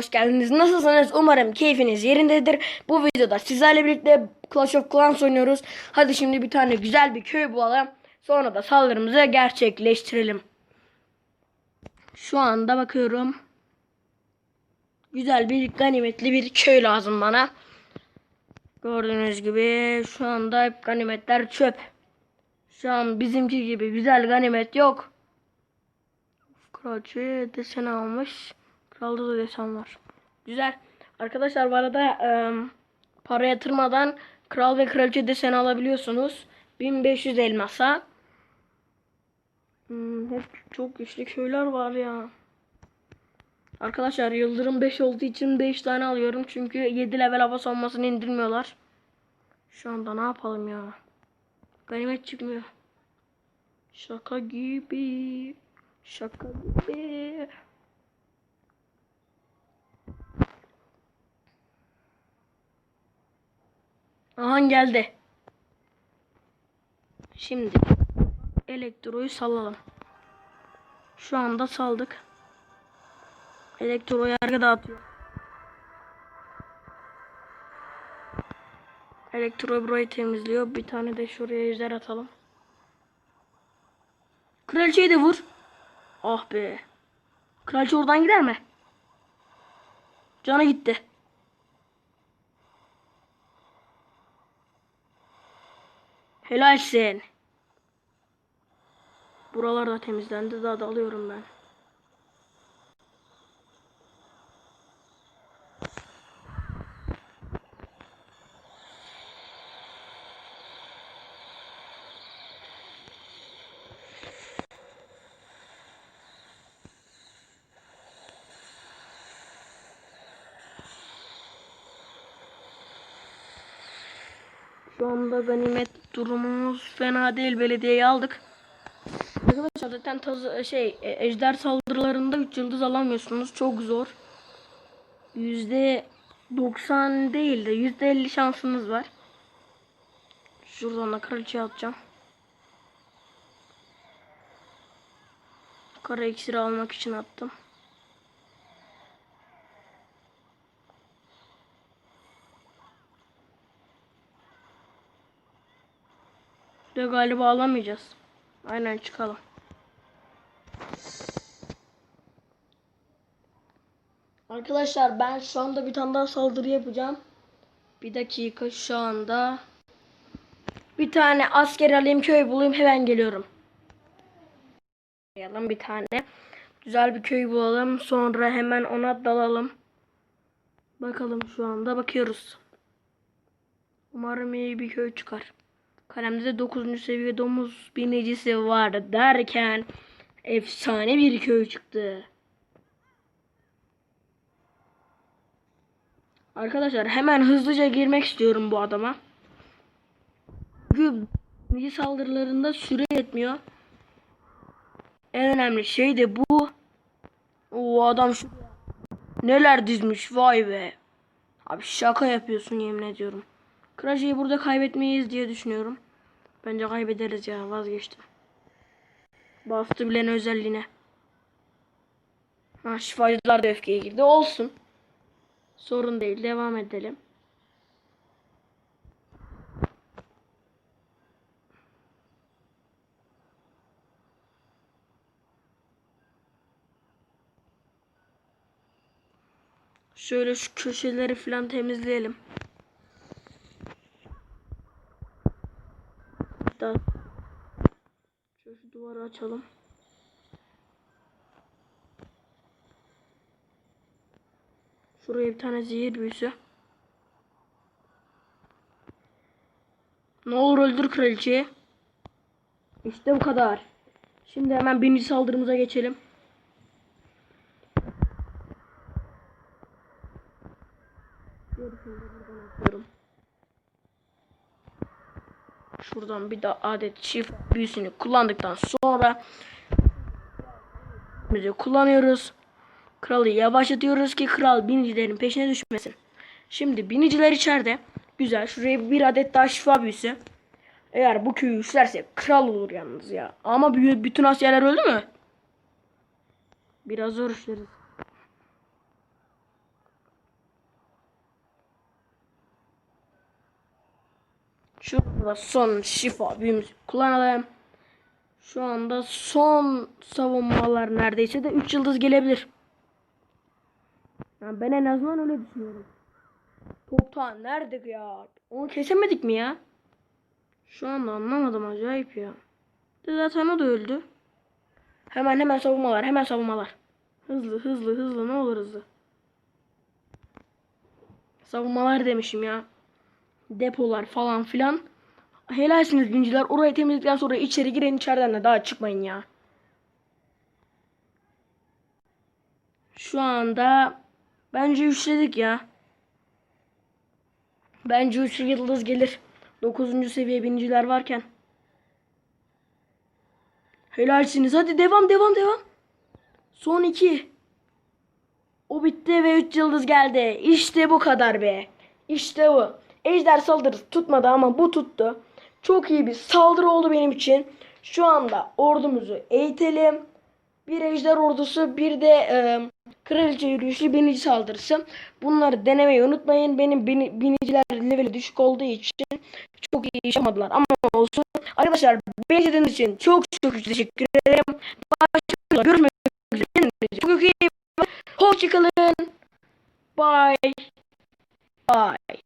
Hoş geldiniz. Nasılsınız? Umarım keyfiniz yerindedir. Bu videoda sizlerle birlikte Clash of Clans oynuyoruz. Hadi şimdi bir tane güzel bir köy bulalım. Sonra da saldırımızı gerçekleştirelim. Şu anda bakıyorum. Güzel bir ganimetli bir köy lazım bana. Gördüğünüz gibi şu anda hep ganimetler çöp. Şu an bizimki gibi güzel ganimet yok. Kraliçe desen almış. Kralda da desen var. Güzel. Arkadaşlar bu arada e, para yatırmadan kral ve kraliçe deseni alabiliyorsunuz. 1500 elmasa. Hmm, hep çok güçlü köyler var ya. Arkadaşlar yıldırım 5 olduğu için 5 tane alıyorum. Çünkü 7 level hava savunmasını indirmiyorlar. Şu anda ne yapalım ya. Ganimet çıkmıyor. Şaka gibi. Şaka gibi. Aha geldi. Şimdi elektroyu salalım. Şu anda saldık. Elektro yargı dağıtıyor. Elektro burayı temizliyor. Bir tane de şuraya ejder atalım. Kraliçeyi de vur. Ah be. Kraliçe oradan gider mi? Canı gitti. Helalsin. Buralar da temizlendi. Daha da alıyorum ben. Şu anda ganimet durumumuz fena değil. Belediyeyi aldık. Arkadaşlar zaten taz şey e, ejder saldırılarında 3 yıldız alamıyorsunuz. Çok zor. Yüzde 90 değil de yüzde 50 şansınız var. Şuradan da kraliçeye atacağım. Kara iksiri almak için attım. De galiba alamayacağız. Aynen çıkalım. Arkadaşlar ben şu anda bir tane daha saldırı yapacağım. Bir dakika şu anda. Bir tane asker alayım köy bulayım hemen geliyorum. Bir tane. Güzel bir köy bulalım. Sonra hemen ona dalalım. Bakalım şu anda bakıyoruz. Umarım iyi bir köy çıkar. Kalemde de 9. seviye domuz binicisi vardı derken efsane bir köy çıktı. Arkadaşlar hemen hızlıca girmek istiyorum bu adama. Çünkü binici saldırılarında süre yetmiyor. En önemli şey de bu. O adam şu neler dizmiş vay be. Abi şaka yapıyorsun yemin ediyorum. Kraliçeyi burada kaybetmeyiz diye düşünüyorum. Bence kaybederiz ya vazgeçtim. Bastı bilen özelliğine. Ha şifacılar da öfkeye girdi. Olsun. Sorun değil. Devam edelim. Şöyle şu köşeleri falan temizleyelim. Hatta şöyle şu duvarı açalım. Şuraya bir tane zehir büyüsü. Ne olur öldür kraliçeyi. İşte bu kadar. Şimdi hemen birinci saldırımıza geçelim. De buradan atıyorum. Şuradan bir de adet çift büyüsünü kullandıktan sonra bizi kullanıyoruz. Kralı yavaşlatıyoruz ki kral binicilerin peşine düşmesin. Şimdi biniciler içeride. Güzel. Şuraya bir adet daha şifa büyüsü. Eğer bu köyü üçlerse kral olur yalnız ya. Ama bü- bütün askerler öldü mü? Biraz zor işleriz. Şurada son şifa büyümüzü kullanalım. Şu anda son savunmalar neredeyse de 3 yıldız gelebilir. Yani ben en azından öyle düşünüyorum. Toptan nerede ya? Onu kesemedik mi ya? Şu anda anlamadım acayip ya. Zaten o da öldü. Hemen hemen savunmalar hemen savunmalar. Hızlı hızlı hızlı ne olur hızlı. Savunmalar demişim ya. Depolar falan filan. Helalsiniz binciler. Orayı temizledikten sonra içeri girin içeriden de daha çıkmayın ya. Şu anda bence üçledik ya. Bence 3 yıldız gelir. 9. seviye binciler varken. Helalsiniz. Hadi devam devam devam. Son 2. O bitti ve 3 yıldız geldi. İşte bu kadar be. İşte bu. Ejder saldırısı tutmadı ama bu tuttu. Çok iyi bir saldırı oldu benim için. Şu anda ordumuzu eğitelim. Bir ejder ordusu bir de e, kraliçe yürüyüşü binici saldırısı. Bunları denemeyi unutmayın. Benim bini, biniciler leveli düşük olduğu için çok iyi iş yapmadılar ama olsun. Arkadaşlar beni izlediğiniz için çok çok teşekkür ederim. Başka görüşmek üzere. Çok iyi. Hoşçakalın. Bye. Bye.